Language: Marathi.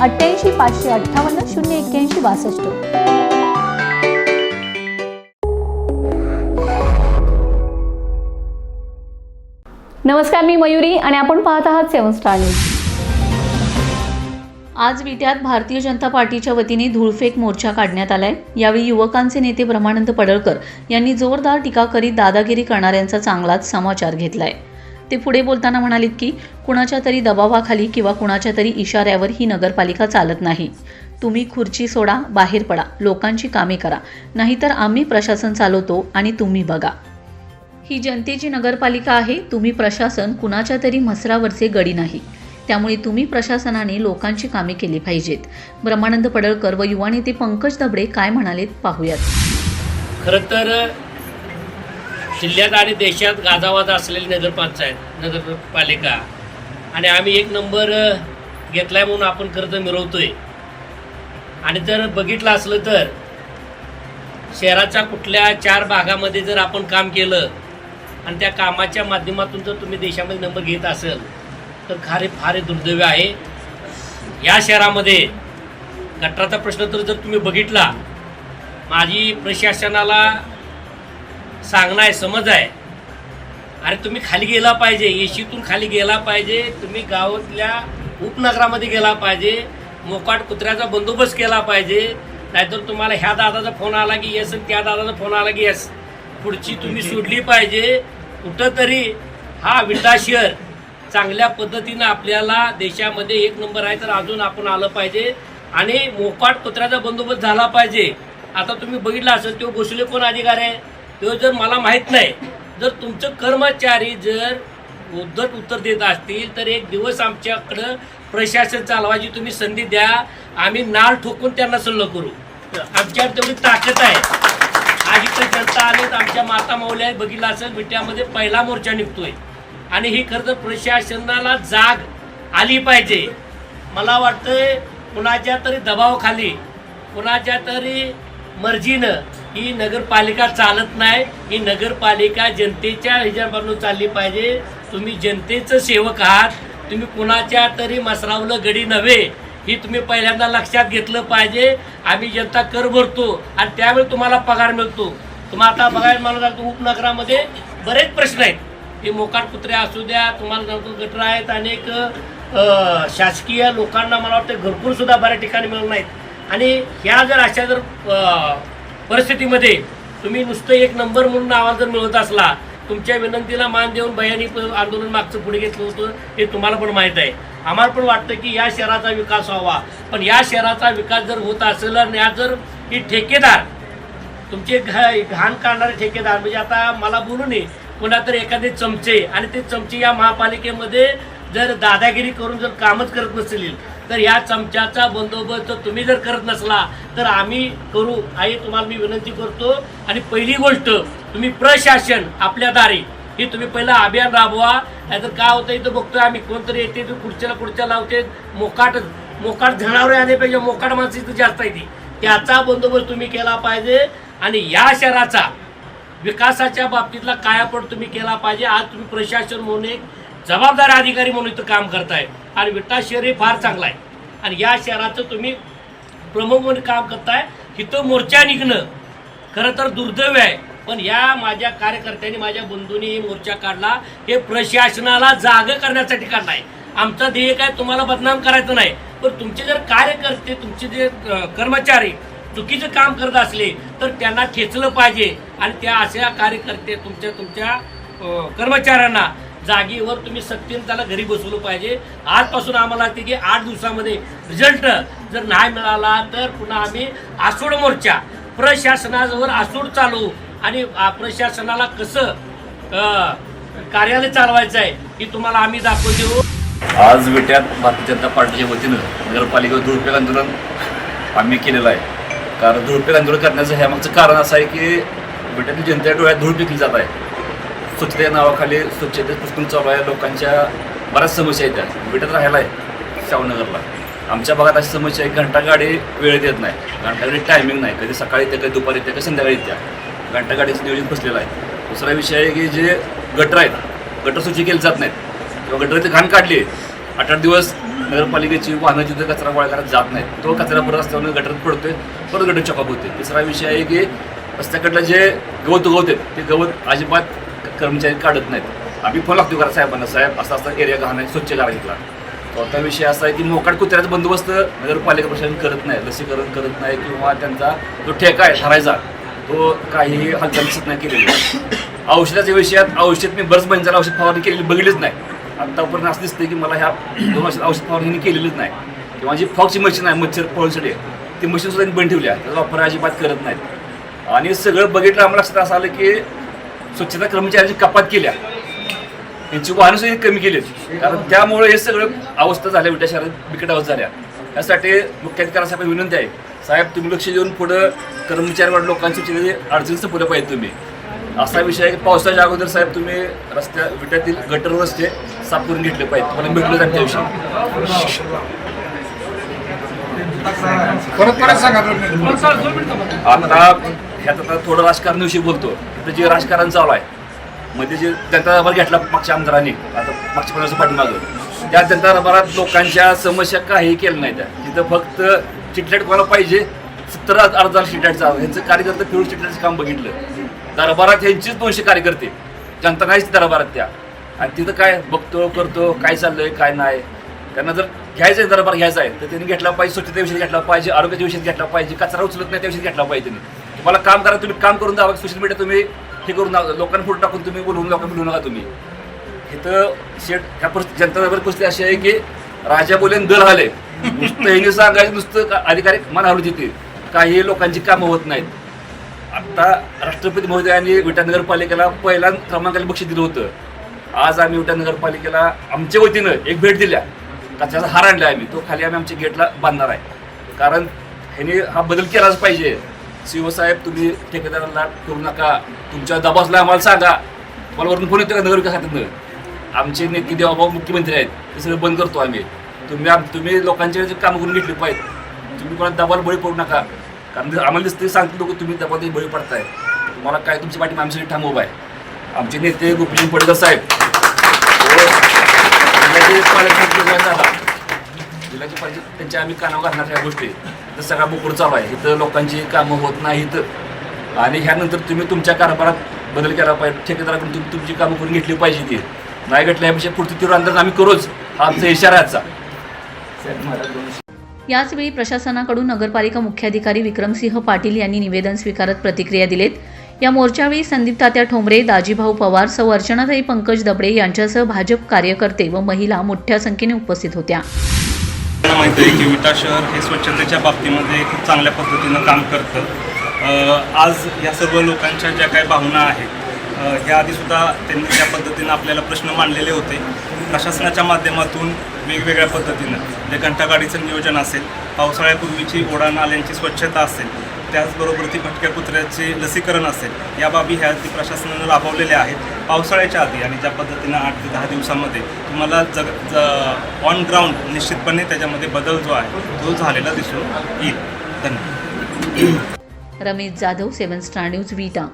अठ्ठ्याऐंशी पाचशे अठ्ठावन्न शून्य एक्क्याऐंशी बासष्ट. नमस्कार मी मयुरी आणि आपण पाहत आहात सेवन स्टार न्यूज. आज विट्यात भारतीय जनता पार्टीच्या वतीने धूळफेक मोर्चा काढण्यात आलाय. यावेळी युवकांचे नेते ब्रह्मानंद पडळकर यांनी जोरदार टीका करीत दादागिरी करणाऱ्यांचा चांगलाच समाचार घेतलाय. ते पुढे बोलताना म्हणालेत की कुणाच्या तरी दबावाखाली किंवा कुणाच्या तरी इशाऱ्यावर ही नगरपालिका चालत नाही. तुम्ही खुर्ची सोडा बाहेर पडा लोकांची कामे करा. नाहीतर आम्ही प्रशासन चालवतो आणि तुम्ही बघा. ही जनतेची नगरपालिका आहे तुम्ही प्रशासन कुणाच्या तरी मसरावरचे गडी नाही. त्यामुळे तुम्ही प्रशासनाने लोकांची कामे केली पाहिजेत. ब्रह्मानंद पडळकर व युवा नेते पंकज दबडे काय म्हणालेत पाहूयात. खरं तर जिल्ह्यात आणि देशात गाजावाजा असलेली नगरपंचायत नगरपालिका आणि आम्ही एक नंबर घेतलाय म्हणून आपण खरं तर मिरवतोय आणि जर बघितलं असलं तर शहराच्या कुठल्या चार भागामध्ये जर आपण काम केलं आणि त्या कामाच्या माध्यमातून जर तुम्ही देशामध्ये नंबर घेत असेल तर खारे फार दुर्दैव आहे. या शहरामध्ये गटराचा प्रश्न तर जर तुम्ही बघितला माझी प्रशासनाला सांगणं आहे समज आहे अरे तुम्ही खाली गेला पाहिजे येशीतून खाली गेला पाहिजे तुम्ही गावातल्या उपनगरामध्ये गेला पाहिजे मोकाट कुत्र्याचा बंदोबस्त केला पाहिजे नाहीतर तुम्हाला ह्या दादाचा फोन आला की येस आणि त्या दादाचा फोन आला की येस पुढची तुम्ही सोडली पाहिजे. कुठंतरी हा विटा शहर चांगल्या पद्धतीनं आपल्याला देशामध्ये एक नंबर आहे तर अजून आपण आलं पाहिजे. आणि मोकाट कुत्र्याचा बंदोबस्त झाला पाहिजे. आता तुम्ही बघितलं असेल तो गोसले कोण अधिकार आहे? तो जर मला माहीत नाही जर तुमचं कर्मचारी जर उद्धट उत्तर देत असतील तर एक दिवस आमच्याकडं प्रशासन चालवायची तुम्ही संधी द्या. आम्ही नाळ ठोकून त्यांना सल्ल करू. आमच्यावर तेवढी ताकद आहे. आज इकडे जनता आलेत आमच्या माता मौल्या बघितलं असेल विट्यामध्ये पहिला मोर्चा निघतोय. आणि ही खरं तर प्रशासनाला जाग आली पाहिजे. मला वाटतंय कुणाच्या तरी दबावाखाली कुणाच्या तरी मर्जीनं ही नगरपालिका चालत नाही ही नगरपालिका जनतेच्या ह्याच्यापासून चालली पाहिजे. तुम्ही जनतेचं सेवक आहात. तुम्ही कुणाच्या तरी मसरावलं गडी नव्हे ही तुम्ही पहिल्यांदा लक्षात घेतलं पाहिजे. आम्ही जनता कर भरतो आणि त्यावेळी तुम्हाला पगार मिळतो. तुम्हाला आता बघायला मला जातो उपनगरामध्ये बरेच प्रश्न आहेत. हे मोकाट कुत्रे असू द्या तुम्हाला सांगतो गटर आहेत अनेक शासकीय लोकांना मला वाटतं घरपूर सुद्धा बऱ्याच ठिकाणी मिळत नाहीत. आणि ह्या जर अशा जर परिस्थितीमध्ये तुम्ही नुसतं एक नंबर म्हणून आवाज जर मिळवत असला तुमच्या विनंतीला मान देऊन भयानी आंदोलन मागचं पुढे घेतलं होतं हे तुम्हाला पण माहीत आहे. आम्हाला पण वाटतं की या शहराचा विकास व्हावा. पण या शहराचा विकास जर होत असेल आणि या जर ही ठेकेदार तुमचे घा घाण काढणारे ठेकेदार म्हणजे आता मला बोलू नये कोणातरी एखादे चमचे आणि ते चमचे या महापालिकेमध्ये जर दादागिरी करून जर कामच करत नसतील तर या चमच्याचा बंदोबस्त तुम्ही जर करत नसला तर आम्ही करू आई तुम्हाला मी विनंती करतो. आणि पहिली गोष्ट तुम्ही प्रशासन आपल्या दारी हे तुम्ही पहिलं अभियान राबवा. नाहीतर काय होतं इथं बघतोय आम्ही कोणतरी येते तू खुर्च्याला खुर्च्या लावते मोकाट मोकाट जनावरे पाहिजे मोकाट माणसं इथं जास्त येते त्याचा बंदोबस्त तुम्ही केला पाहिजे. आणि या शहराचा विकासाच्या बाबतीतला कायापट तुम्ही केला पाहिजे. आज तुम्ही प्रशासन म्हणून एक जबाबदार अधिकारी म्हणून इथं काम करताय. आणि विटा शहर हे फार चांगलं आहे. आणि या शहराचं तुम्ही प्रमुख म्हणून काम करताय इथं मोर्चा निघणं खरं तर दुर्दैव आहे. पण या माझ्या कार्यकर्त्यांनी माझ्या बंधूंनी हे मोर्चा काढला. हे प्रशासनाला जाग करण्यासाठी काढला आहे. आमचं ध्येय काय तुम्हाला बदनाम करायचं नाही. पण तुमचे जर कार्यकर्ते तुमचे जे कर्मचारी चुकीचं काम करत असले तर त्यांना खेचलं पाहिजे. आणि त्या अशा कार्यकर्ते तुमच्या तुमच्या कर्मचाऱ्यांना जागेवर तुम्ही सक्तीनं त्याला घरी बसवलं पाहिजे. आजपासून आम्हाला ते की आठ दिवसामध्ये रिझल्ट जर नाही मिळाला तर पुन्हा आम्ही आसूड मोर्चा प्रशासनाजवळ आसूड चालू. आणि प्रशासनाला कसं कार्यालय चालवायचं आहे ही तुम्हाला आम्ही दाखवून देऊ. आज विट्यात भारतीय जनता पार्टीच्या वतीनं नगरपालिकेवर दुरुपयोग आंदोलन आम्ही केलेलं आहे. कारण दुरुपयोग आंदोलन करण्याचं ह्यामागचं कारण असं आहे की विट्यातील जनतेच्या डोळ्यात धूळ पिकली जात आहे. स्वच्छतेच्या नावाखाली स्वच्छतेत पुस्तक चालू आहे. लोकांच्या बऱ्याच समस्या आहेत त्या. बेटात राहायला आहे शाहूनगरला. आमच्या भागात अशी समस्या आहे घंटागाडी वेळ देत नाही. घंटागाडी टायमिंग नाही. कधी सकाळी येते कधी दुपारी येते कधी संध्याकाळी येत्या घंटागाडीचं नियोजन फसलेलं आहे. दुसरा विषय आहे की जे गटर आहेत गटर स्वच्छ केले जात नाहीत. किंवा गटराची घाण काढली आठ आठ दिवस नगरपालिकेची वाहनं जिथे कचरा गोळा करत जात नाहीत तो कचरा परत असल्यामुळे गटरात पडतोय परत गटर चॉकअप होते तिसरा विषय आहे की रस्त्याकडलं जे गवत उगवते ते गवत अजिबात कर्मचारी काढत नाहीत. आम्ही फोन लागतो करा साहेबांना साहेब असा असा एरिया घाण आहे स्वच्छ करा घेतला. चौथा विषय असा आहे की मोकाट कुत्र्याचा बंदोबस्त नगरपालिका प्रशासन करत नाही लसीकरण करत नाही किंवा त्यांचा जो ठेका आहे ठरायचा तो काही हालचाल दिसत नाही केलेली. औषधाच्या विषयात औषध मी बरंच महिन्याला औषध फवारणी केलेली बघितलीच नाही. आत्तापर्यंत असं दिसतं की मला ह्या दोन वर्षात औषध फवारणी केलेलीच नाही. किंवा जी फॉक्सची मशीन आहे मच्छर पळूसाठी ती मशीनसुद्धा बंद ठेवली आहे. त्याचा वापर अजिबात करत नाहीत. आणि सगळं बघितलं आम्हाला असं असं आलं की स्वच्छता कर्मचाऱ्यांची कपात केल्या. यांची वाहनं सुद्धा कमी केलीत. कारण त्यामुळे हे सगळं अवस्था झाल्या विट्या शहरात बिकट अवस्था झाल्या. यासाठी मुख्याधिकाऱ्यासाठी विनंती आहे. साहेब तुम्ही लक्ष देऊन पुढं कर्मचारी लोकांची चिन्ह अडचणी संपवल्या पाहिजे तुम्ही. असा विषय आहे की पावसाच्या अगोदर साहेब तुम्ही रस्त्या विट्यातील गटर रस्ते साफ करून घेतले पाहिजे तुम्हाला भेटलं जाईल त्याविषयी. आता ह्यात आता थोडं राजकारणाविषयी बोलतो. तिथं जे राजकारण चालू आहे मध्ये जे जनता दरबार घेतला मागच्या आमदारांनी आता मागच्या पन्नास पाठीमागं त्या जनता दरबारात लोकांच्या समस्या काही केल्या नाही त्या तिथं फक्त चिटलेट कोणाला पाहिजे सत्तर अर्धा चिटलेटचा ह्यांचं कार्यकर्ते फिरून चिटलेटचं काम बघितलं. दरबारात ह्यांचीच दोनशे कार्यकर्ते. जनता नाहीच दरबारात त्या. आणि तिथं काय बघतो करतो काय चाललंय काय नाही. त्यांना जर घ्यायचं आहे दरबार घ्यायचा आहे तर त्यांनी घेतला पाहिजे स्वच्छतेविषयी घेतला पाहिजे आरोग्याच्या विषयी घेतला पाहिजे कचरा उचलत नाही त्याविषयी घेतला पाहिजे त्यांनी. मला काम करा तुम्ही काम करून द्या सोशल मीडिया तुम्ही हे करून लोकांना पुढे टाकून तुम्ही बोलवून लोकांना बोलू नका तुम्ही. इथं शेट ह्या परिस्थिती जनता परिस्थिती अशी आहे की राजा बोलेन दर आले नुसतं हे सांगायचं नुसतं का- अधिकारी मला हलू देते काही लोकांची कामं होत नाहीत. आता राष्ट्रपती महोदयांनी विटा नगरपालिकेला पहिल्या क्रमांकाला बक्षीस दिलं होतं. आज आम्ही विटा नगरपालिकेला आमच्या वतीनं एक भेट दिल्या. त्याचा हार आणला आम्ही? तो खाली आम्ही आमच्या गेटला बांधणार आहे. कारण ह्याने हा बदल केलाच पाहिजे. शिवसाहेब तुम्ही ठेकेदाराला करू नका. तुमच्या दबासला आम्हाला सांगा. मला वरून फोन येतो का? नगर खात्यातनं? आमचे नेते देवाभाऊ मुख्यमंत्री आहेत. ते सगळं बंद करतो आम्ही. तुम्ही आम- तुम्ही लोकांचे जे करून घेतले पाहिजे तुम्ही कोणा दबाल बळी पडू नका. कारण आम्हाला दिसते सांगते लोक तुम्ही दबाल बळी पडताय. तुम्हाला काय तुमची पाठी आमच्यासाठी ठाम उभा आहे. आमचे नेते गोपीचंद पडकर साहेब. हो. जिल्ह्याचे पाहिजे त्यांच्या आम्ही कानावर घालणार ह्या गोष्टी. तर सगळा बुकुड चालू आहे. इथं लोकांची कामं होत नाहीत. आणि ह्यानंतर तुम्ही तुमच्या कारभारात बदल केला पाहिजे. ठेकेदाराकडून तुम्ही तुमची कामं करून घेतली पाहिजे ती. नाही घेतल्यापेक्षा पुढची तीव्र अंदाज आम्ही करूच. हा आमचा इशारा आजचा. याचवेळी प्रशासनाकडून नगरपालिका मुख्याधिकारी विक्रमसिंह पाटील यांनी निवेदन स्वीकारत प्रतिक्रिया दिलेत. या मोर्चावेळी संदीप तात्या ठोंबरे दाजीभाऊ पवार सौ अर्चनाताई पंकज दबडे यांच्यासह भाजप कार्यकर्ते व महिला मोठ्या संख्येने उपस्थित होत्या. आपल्याला माहिती आहे की विटा शहर हे स्वच्छतेच्या बाबतीमध्ये खूप चांगल्या पद्धतीनं काम करतं. आज या सर्व लोकांच्या ज्या काही भावना आहेत अ, ह्या आधीसुद्धा त्यांनी त्या पद्धतीनं आपल्याला प्रश्न मांडलेले होते. प्रशासनाच्या माध्यमातून वेगवेगळ्या पद्धतीनं जे घंटागाडीचं नियोजन असेल पावसाळ्यापूर्वीची ओढा नाल्यांची स्वच्छता असेल त्याचबरोबर ती भटक्या कुत्र्याचे लसीकरण असेल या बाबी ह्या ती प्रशासनानं राबवलेल्या आहेत. पावसाळ्याच्या आधी आणि ज्या पद्धतीनं आठ ते दहा दिवसामध्ये तुम्हाला जग ज ऑन ग्राउंड निश्चितपणे त्याच्यामध्ये बदल जो आहे तो झालेला दिसून येईल. धन्यवाद. Ramesh Jadhav seven star news Vita.